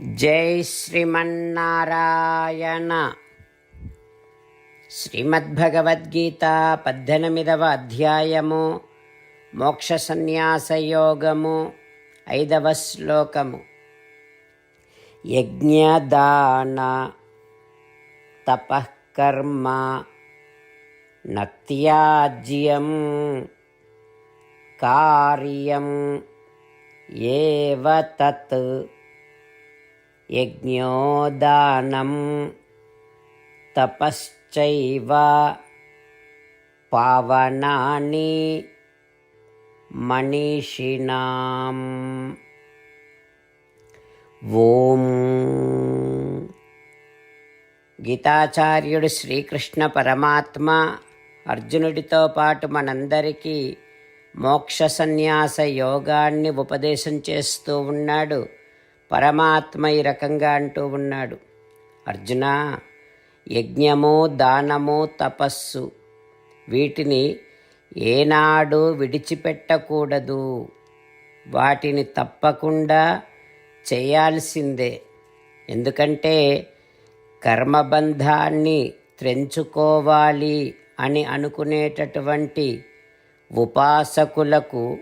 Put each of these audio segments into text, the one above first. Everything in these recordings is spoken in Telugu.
జై శ్రీమన్నారాయణ. శ్రీమద్భగవద్గీత పద్దెనిమిదవ అధ్యాయము మోక్ష సన్యాస యోగము ఐదవ శ్లోకము. యజ్ఞదాన తపకర్మ నత్యాజ్యం కార్యం ఏవ తత్ యజ్ఞోదానం తపశ్చైవ పావనాని మనీషిణాం ఓం. గీతాచార్యుడు శ్రీకృష్ణ పరమాత్మ అర్జునుడితో పాటు మనందరికీ మోక్ష సన్యాస యోగాన్ని ఉపదేశం చేస్తూ ఉన్నాడు. పరమాత్మ ఈ రకంగా అంటూ ఉన్నాడు. అర్జున యజ్ఞము దానము తపస్సు వీటిని ఏనాడు విడిచిపెట్టకూడదు. వాటిని తప్పకుండా చేయాల్సిందే. ఎందుకంటే కర్మబంధాన్ని త్రెంచుకోవాలి అని అనుకునేటటువంటి ఉపాసకులకు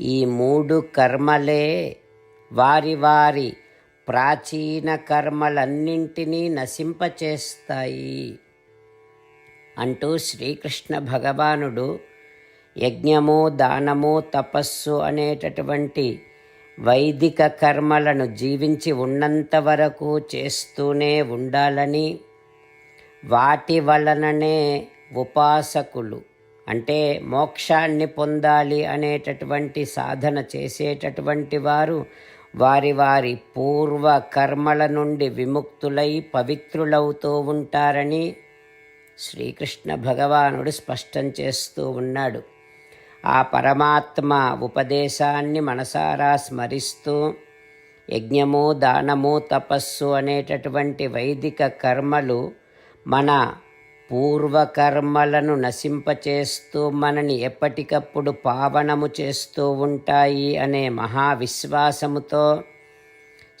ఈ మూడు కర్మలే వారి వారి ప్రాచీన కర్మలన్నింటినీ నశింపచేస్తాయి. అంటూ శ్రీకృష్ణ భగవానుడు యజ్ఞము దానము తపస్సు అనేటటువంటి వైదిక కర్మలను జీవించి ఉన్నంత వరకు చేస్తూనే ఉండాలని వాటి వలననే ఉపాసకులు అంటే మోక్షాన్ని పొందాలి అనేటటువంటి సాధన చేసేటటువంటి వారు వారి వారి పూర్వ కర్మల నుండి విముక్తులై పవిత్రులవుతూ ఉంటారని శ్రీకృష్ణ భగవానుడు స్పష్టం చేస్తూ ఉన్నాడు. ఆ పరమాత్మ ఉపదేశాన్ని మనసారా స్మరిస్తూ యజ్ఞము దానము తపస్సు అనేటటువంటి వైదిక కర్మలు మన పూర్వకర్మలను నశింపచేస్తూ మనని ఎప్పటికప్పుడు పావనము చేస్తూ ఉంటాయి అనే మహావిశ్వాసముతో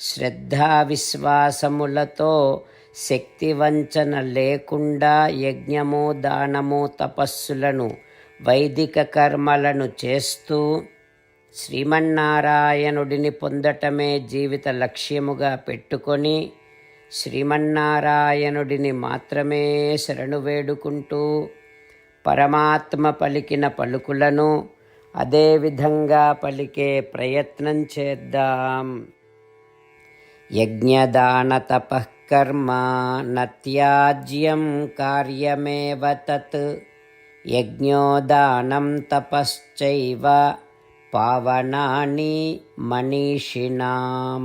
శ్రద్ధా విశ్వాసములతో లేకుండా యజ్ఞము దానము తపస్సులను వైదిక కర్మలను చేస్తూ శ్రీమన్నారాయణుడిని పొందటమే జీవిత లక్ష్యముగా పెట్టుకొని శ్రీమన్నారాయణుడిని మాత్రమే శరణు వేడుకుంటూ పరమాత్మ పలికిన పలుకులను అదేవిధంగా పలికే ప్రయత్నం చేద్దాం. యజ్ఞదాన తపఃకర్మ నత్యాజ్యం కార్యమేవ తత్ యజ్ఞోదానం తపశ్చైవ పావనాని మనీషిణాం.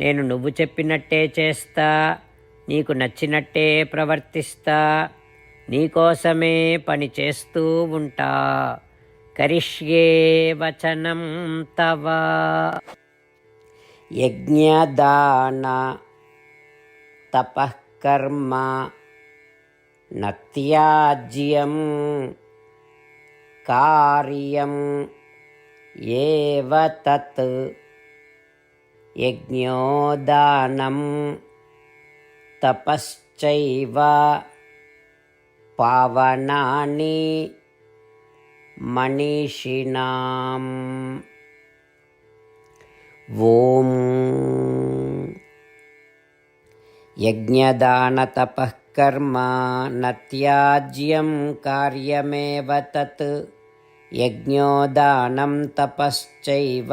నేను నువ్వు చెప్పినట్టే చేస్తా నీకు నచ్చినట్టే ప్రవర్తిస్తా నీకోసమే పని చేస్తూ ఉంటా. కరిష్యే వచనం తవా. యజ్ఞదాన తపకర్మ నత్యాజ్యం కార్యం ఏవ తత్. यज्ञोदानं तपश्चैव पावनानि मनीषिणाम्। ॐ यज्ञदानतपः कर्म न त्याज्यं कार्यमेव तत्। यज्ञोदानं तपश्चैव